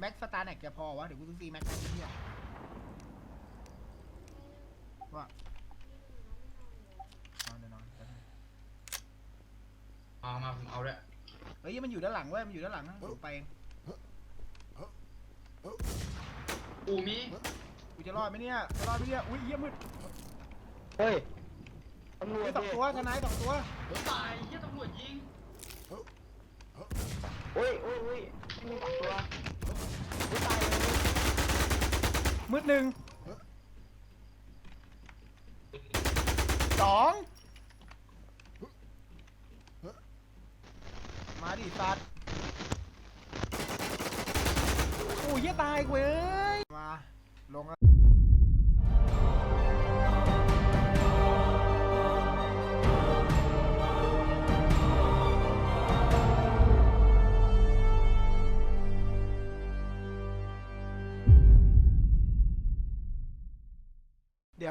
แม็กสตาร์แน็กจะพอวะ เดี๋ยวกูซื้อซีแม็กแม็กเที่ยว่านอนเดี๋ยวนอนแป๊บนึงเอามาผมเอาด้วยเฮ้ยมันอยู่ด้านหลังเว้ยมันอยู่ด้านหลังนะผมไปเองปูมีกูจะรอดไหมเนี่ยจะรอดไหมเนี่ยอุ้ยเยี่ยมืดเฮ้ยตำรวจไอ้ยสองดิตัวทนายสองตัวโอ้ตายเฮียตำรวจยิง โอ้ยโอ้ยโอ้ยไม่มีสองตัว อุ้ยตายเลย มืดหนึ่งสองมาดิสัตว์โอ้ยเหี้ยตายกูเอ้ย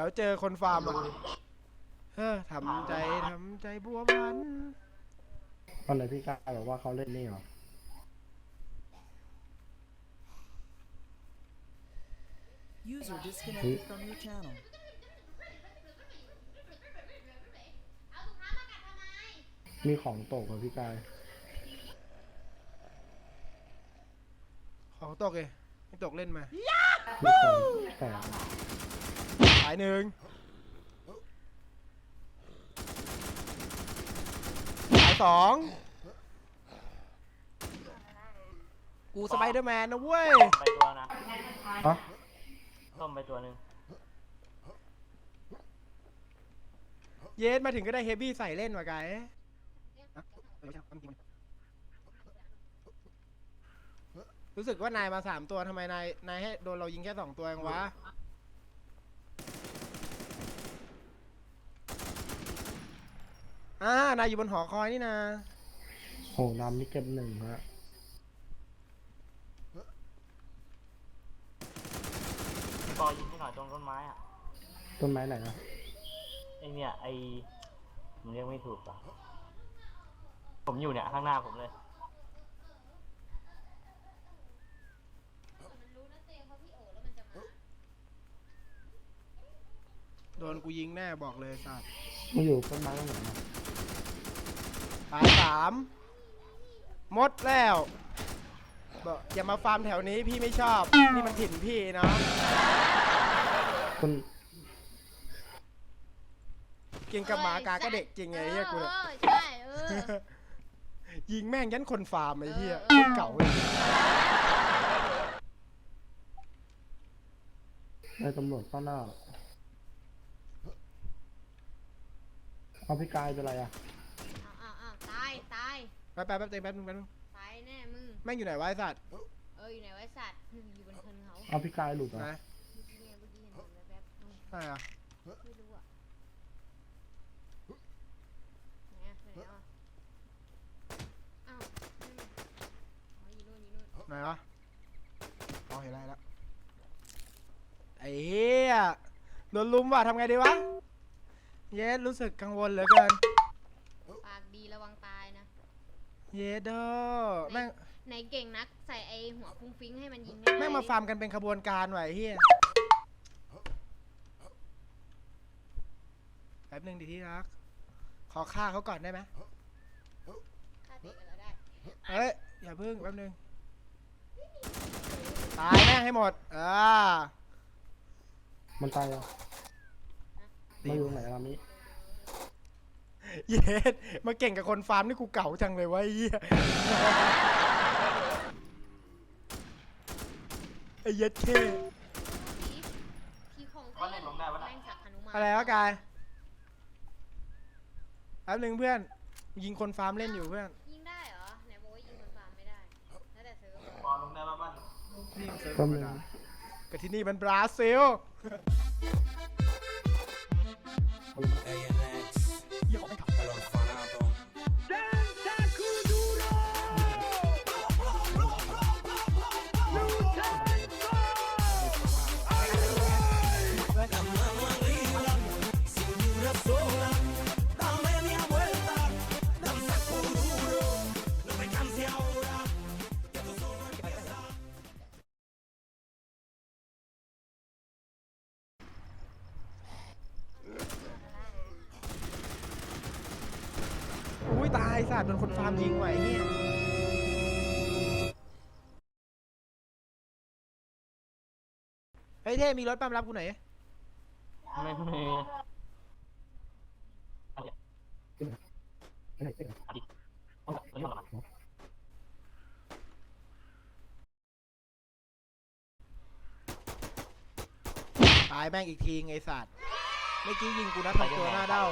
ดี๋ยวเจอคนฟาร์มอะเฮ้อทำใจทำใจบัวพันตอนไหนพี่กล้าบอกว่าเขาเล่นนี่เหรอ User disconnected from your channel. มีของตกเหรอพี่กาย ของตกเลยไม่ตกเล่นมามีของแต่สายหนึ่งสายสองกูสไปเดอร์แมนนะเว้ยไปตัวนะอะต้มไปตัวหนึ่งเยสมาถึงก็ได้เฮฟวี่ใส่เล่นว่ะไกายรู้สึกว่านายมาสามตัวทำไมนายนายให้โดนเรายิงแค่สองตัวเองวะ อ่านายอยู่บนหอคอยนี่นะโหน้ำนี่เก็บหนึ่งฮะพี่ปอยิงให้หน่อยตรงต้นไม้อะต้นไม้ไหนนะไอเนี่ยไอผมเรียกไม่ถูกป่ะผมอยู่เนี่ยข้างหน้าผมเลยโดนกูยิงแน่บอกเลยสัตว์มันอยู่ต้นไม้ตรงไหนนะ ตายสามหมดแล้วบอกอย่ามาฟาร์มแถวนี้พี่ไม่ชอบ นี่มันถิ่นพี่เนาะต้นกินกับหมากาก็เด็กจริงไงเฮียกูเนี่ยเออใช่เออ ยิงแม่งยันคนฟาร์มไอ้เฮียเออโคตรเก่าเลยได้ตำรวจป้าหน้าเอาพี่กายเป็นไรอะ อ้าวอ้าวตายตายแป๊บแป๊บแป๊บเต็มแป๊บนึงแป๊บนึงตายแน่มึง แม่งอยู่ไหนวะไอ้สัตว์เอออยู่ไหนไวะไอ้สัตว์อยู่บนเทินเขาเอาพี่กายหลุดเหรอนะเมื่อกี้เนี่ยเมื่อกี้เห็นมันแวบๆนู่นใช่เหรอไม่รู้อะไหนอะไปไหนอะอ้าวนั่นอ๋ออยู่นู่นอยู่นู่นไหนวะอ๋อเห็นแล้วเห็นแล้วไอ้เฮียโดนลุมว่ะทำไงดีวะ เยสรู้สึกกังวลเหลือเกินปากดีระวังตายนะ เยสเดอแม่งไหนเก่งนักใส่ไอหัวฟุ้งฟิ้งให้มันยิงแม่งมาฟาร์มกันเป็นขบวนการว่ะไอ้เฮียแป๊บหนึงดิที่รัก ขอฆ่าเขาก่อนได้ไหมฆ่าเตะกันแล้วได้เฮ้ยอย่าพึ่งแป๊บหนึงตายแม่งให้หมดอ่ามันตายแล้วตีมาอยู่ไหนอะมิ เยสมาเก่งกับคนฟาร์มนี่กูเก่าจังเลยวะไอ้เหี้ยไอ้เย็ดเคผีผีของจริงว่าเล่นลงได้ปะน่ะ แม่งสักหนุมานอะไรวะกายแป๊บหนึงเพื่อน ยิงคนฟาร์มเล่นอยู่เพื่อนยิงได้เหรอไหนบอกว่ายิงบนฟาร์มไม่ได้แล้วแต่เซิร์ฟปอลงได้ป่ะบ้านนี่เซิร์ฟธต้รนรมหนึ่งดาก็ที่นี่มันบราซิล ANX, สัตว์โดนคนฟาร์มยิงไอ้เหี้ยเฮ้ยเท่มีรถปั๊มรับกูหน่อยไม่มีอันไม่ไตายแม่งอีกทีไงสัตว์เมื่อกี้ยิงกูนะทำตัวหน้าเด้า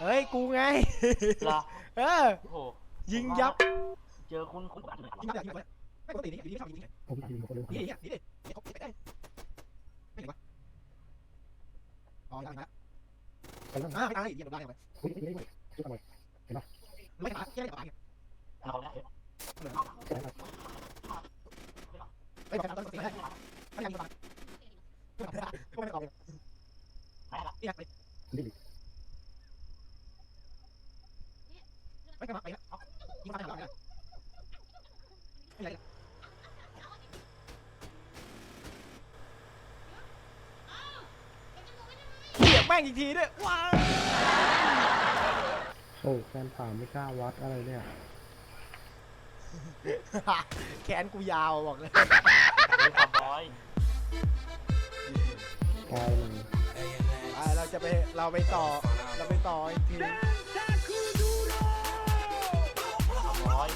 เฮ้ย กูไง เหรอ เออ โอ้โหยิงยับเจอคุณคุณอันไหนยิงยับยิงยับไม่ปกตินี่อยู่ดีไม่ชอบยิงไงผมยิงคนเดียวนี่นี่นี่ดินี่เขาได้ไม่เห็นวะอ๋อยังนะกันแล้วอ่าไม่ตายยิงโดนได้ไหมคุยไม่ได้ช่วยกันหน่อยไม่ตายยังไม่ตายเราเนี่ยใช่ครับไม่ตายต้องเสียได้ไม่ยังตายก็ไม่ตายไม่ละนี่ไปดี ไม่กลับมาไปแล้วยิงตายหลังเลยไม่ไรเสียบแม่งอีกทีด้วยว้าวโอ้แฟนผ่านไม่กล้าวัดอะไรเนี่ย แขนกูยาวบอกเลยด้วยความร้อยกายเลย อ่าเราจะไปเราไปต่อเราไปต่ออีกที Hayır.